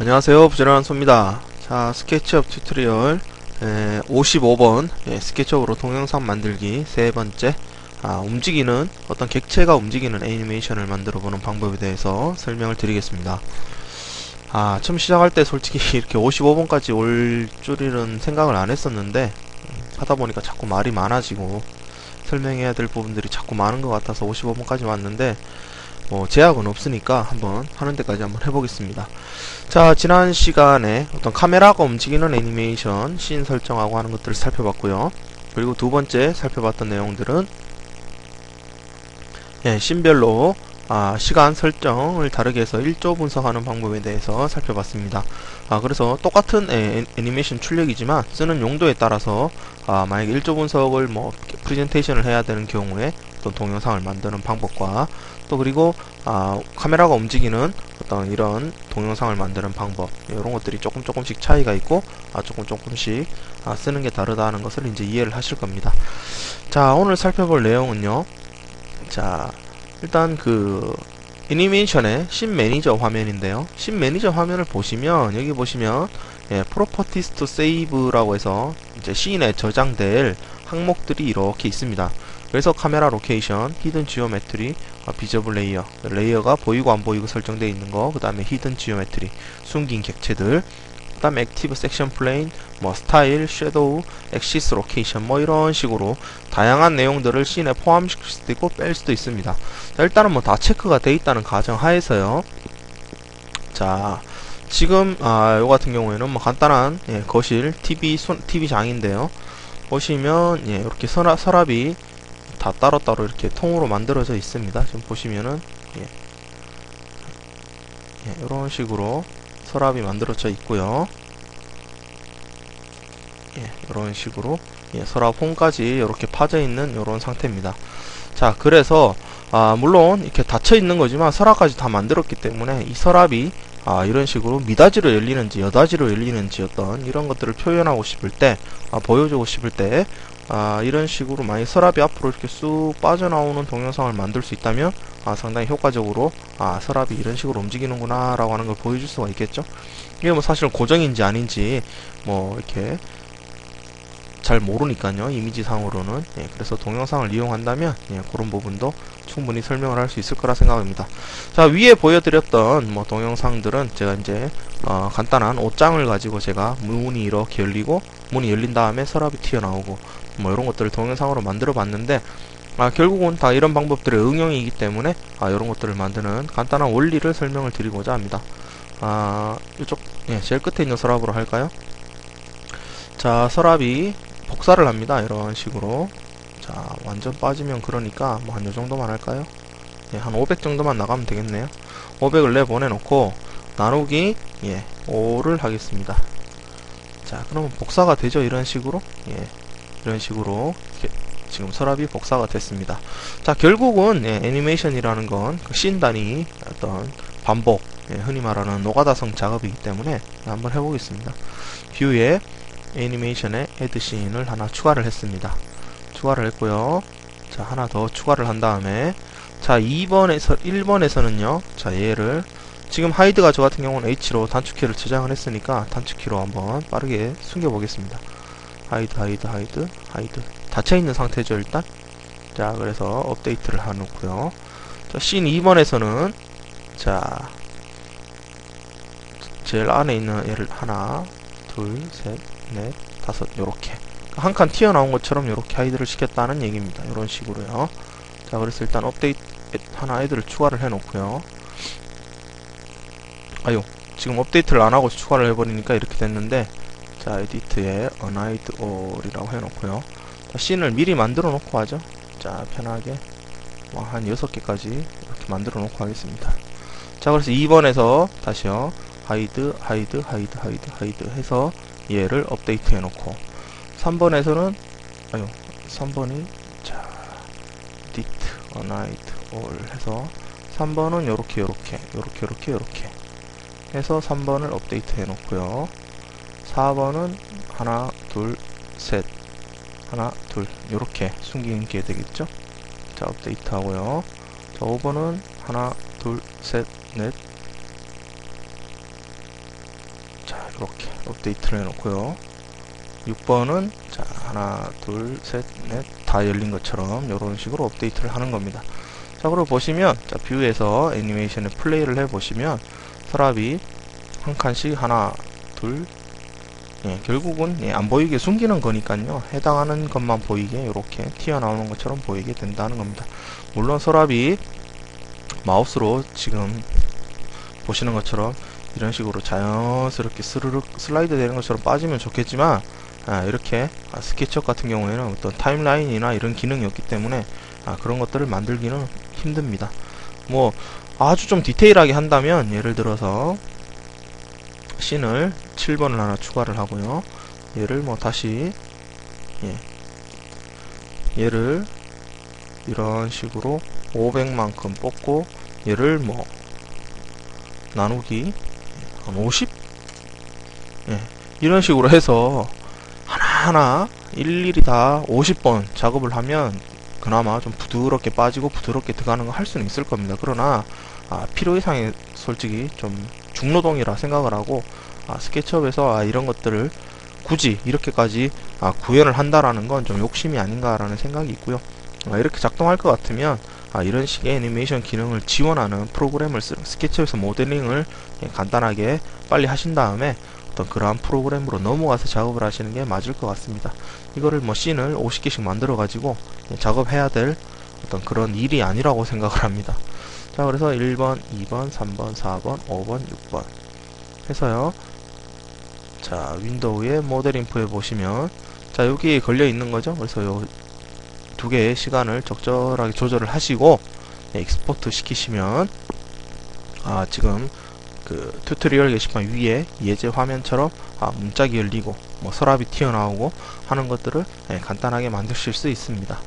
안녕하세요. 부지런한 소입니다. 자 스케치업 튜토리얼. 에, 55번. 예, 스케치업으로 동영상 만들기. 세 번째. 아, 움직이는 어떤 객체가 움직이는 애니메이션을 만들어 보는 방법에 대해서 설명을 드리겠습니다. 아 처음 시작할 때 솔직히 이렇게 55번까지 올 줄은 생각을 안 했었는데 음, 하다 보니까 자꾸 말이 많아지고 설명해야 될 부분들이 자꾸 많은 것 같아서 55번까지 왔는데 뭐 제약은 없으니까 한번 하는 데까지 한번 해보겠습니다. 자 지난 시간에 어떤 카메라가 움직이는 애니메이션 씬 설정하고 하는 것들을 살펴봤고요. 그리고 두 번째 살펴봤던 내용들은 예, 씬별로 아, 시간 설정을 다르게 해서 1조 분석하는 방법에 대해서 살펴봤습니다. 아, 그래서 똑같은 애, 애니메이션 출력이지만 쓰는 용도에 따라서 아, 만약에 1조 분석을 뭐 프레젠테이션을 해야 되는 경우에 어떤 동영상을 만드는 방법과 또 그리고 아, 카메라가 움직이는 어떤 이런 동영상을 만드는 방법 이런 것들이 조금 조금씩 차이가 있고 아, 조금 조금씩 아, 쓰는 게 다르다는 것을 이제 이해를 하실 겁니다. 자 오늘 살펴볼 내용은요. 자 일단 그 애니메이션의 씬 매니저 화면인데요. 씬 매니저 화면을 보시면 여기 보시면 예, 프로퍼티스 투 세이브라고 해서 이제 씬에 저장될 항목들이 이렇게 있습니다. 그래서 카메라 로케이션, 히든 지오메트리, 아, 비저블 레이어, 레이어가 보이고 안 보이고 설정되어 있는 거, 그 다음에 히든 지오메트리, 숨긴 객체들, 그 다음에 액티브 섹션 플레인, 뭐 스타일, 섀도우, 엑시스 로케이션 뭐 이런 식으로 다양한 내용들을 씬에 포함시킬 수도 있고 뺄 수도 있습니다. 자, 일단은 뭐 다 체크가 돼 있다는 가정 하에서요. 자, 지금 아, 요 같은 경우에는 뭐 간단한 예, 거실 TV 손 TV 장인데요. 보시면 예, 이렇게 서랍, 서랍이 다 따로따로 이렇게 통으로 만들어져 있습니다. 지금 보시면은 예. 예, 이런 식으로 서랍이 만들어져 있고요. 예, 이런 식으로 예, 서랍 홈까지 이렇게 파져 있는 이런 상태입니다. 자, 그래서 아, 물론 이렇게 닫혀 있는 거지만 서랍까지 다 만들었기 때문에 이 서랍이 아, 이런 식으로 미닫이로 열리는지 여닫이로 열리는지 어떤 이런 것들을 표현하고 싶을 때 아, 보여주고 싶을 때 아, 이런 식으로 만약 서랍이 앞으로 이렇게 쑥 빠져나오는 동영상을 만들 수 있다면 아, 상당히 효과적으로 아, 서랍이 이런 식으로 움직이는구나 라고 하는 걸 보여줄 수가 있겠죠. 이게 뭐 사실 고정인지 아닌지 뭐 이렇게 잘 모르니까요. 이미지상으로는. 예, 그래서 동영상을 이용한다면 예, 그런 부분도 충분히 설명을 할 수 있을 거라 생각합니다. 자 위에 보여드렸던 뭐 동영상들은 제가 이제 어, 간단한 옷장을 가지고 제가 문이 이렇게 열리고 문이 열린 다음에 서랍이 튀어나오고 뭐 이런 것들을 동영상으로 만들어 봤는데 아, 결국은 다 이런 방법들의 응용이기 때문에 아, 이런 것들을 만드는 간단한 원리를 설명을 드리고자 합니다. 아, 이쪽 예, 제일 끝에 있는 서랍으로 할까요? 자 서랍이 복사를 합니다. 이런 식으로. 자 완전 빠지면 그러니까 뭐 한 요정도만 할까요? 예, 한 500 정도만 나가면 되겠네요. 500을 내보내놓고 나누기 예 5를 하겠습니다. 자 그러면 복사가 되죠? 이런 식으로? 예 이런 식으로 지금 서랍이 복사가 됐습니다. 자 결국은 예, 애니메이션이라는 건씬 단위 어떤 반복 예, 흔히 말하는 노가다성 작업이기 때문에 한번 해보겠습니다. 뷰에 애니메이션에 헤드씬을 하나 추가를 했습니다. 추가를 했고요. 자, 하나 더 추가를 한 다음에 자, 2번에서 1번에서는요. 자, 얘를 지금 하이드가 저 같은 경우는 H로 단축키를 저장을 했으니까 단축키로 한번 빠르게 숨겨 보겠습니다. 하이드 하이드 하이드 하이드 닫혀 있는 상태죠, 일단. 자, 그래서 업데이트를 해 놓고요. 자, 씬 2번에서는 자, 제일 안에 있는 얘를 하나, 둘, 셋, 넷, 다섯 요렇게 한 칸 튀어나온 것처럼 요렇게 하이드를 시켰다는 얘기입니다. 이런 식으로요. 자 그래서 일단 업데이트 하나 애들을 추가를 해놓고요. 아유 지금 업데이트를 안하고 추가를 해버리니까 이렇게 됐는데 자 에디트에 unhide all이라고 해놓고요. 자, 씬을 미리 만들어 놓고 하죠. 자 편하게 뭐 한 6개까지 이렇게 만들어 놓고 하겠습니다. 자 그래서 2번에서 다시요. 하이드 하이드 하이드 하이드 하이드 해서 얘를 업데이트 해놓고 3번에서는 아유 3번이 자 dit unhide all 해서 3번은 요렇게 요렇게 요렇게 요렇게 요렇게 해서 3번을 업데이트 해 놓고요. 4번은 하나 둘셋 하나 둘 요렇게 숨기는 게 되겠죠? 자 업데이트 하고요. 자 5번은 하나 둘셋넷. 자 이렇게 업데이트를 해 놓고요 6번은 자 하나 둘 셋 넷 다 열린 것처럼 이런 식으로 업데이트를 하는 겁니다. 자 그리고 보시면 자 뷰에서 애니메이션의 플레이를 해 보시면 서랍이 한 칸씩 하나 둘 예, 결국은 예, 안 보이게 숨기는 거니까요. 해당하는 것만 보이게 이렇게 튀어나오는 것처럼 보이게 된다는 겁니다. 물론 서랍이 마우스로 지금 보시는 것처럼 이런 식으로 자연스럽게 스르륵 슬라이드 되는 것처럼 빠지면 좋겠지만 아, 이렇게 아, 스케치업 같은 경우에는 어떤 타임라인이나 이런 기능이 없기 때문에 아, 그런 것들을 만들기는 힘듭니다. 뭐 아주 좀 디테일하게 한다면 예를 들어서 씬을 7번을 하나 추가를 하고요. 얘를 뭐 다시 예, 얘를 이런 식으로 500만큼 뽑고 얘를 뭐 나누기 한 50? 예, 이런 식으로 해서 하나하나 일일이 다 50번 작업을 하면 그나마 좀 부드럽게 빠지고 부드럽게 들어가는 거 할 수는 있을 겁니다. 그러나 아, 필요 이상의 솔직히 좀 중노동이라 생각을 하고 아, 스케치업에서 아, 이런 것들을 굳이 이렇게까지 아, 구현을 한다라는 건 좀 욕심이 아닌가라는 생각이 있고요. 아, 이렇게 작동할 것 같으면 아, 이런 식의 애니메이션 기능을 지원하는 프로그램을 쓰, 스케치업에서 모델링을 예, 간단하게 빨리 하신 다음에 어떤 그러한 프로그램으로 넘어가서 작업을 하시는 게 맞을 것 같습니다. 이거를 뭐 씬을 50개씩 만들어 가지고 예, 작업해야 될 어떤 그런 일이 아니라고 생각을 합니다. 자, 그래서 1번, 2번, 3번, 4번, 5번, 6번 해서요. 자, 윈도우의 모델 인포에 보시면 자, 여기 걸려 있는 거죠. 그래서 요 두 개의 시간을 적절하게 조절을 하시고 네, 익스포트 시키시면 아, 지금 그 튜토리얼 게시판 위에 예제 화면처럼 아, 문짝이 열리고 뭐 서랍이 튀어나오고 하는 것들을 네, 간단하게 만드실 수 있습니다.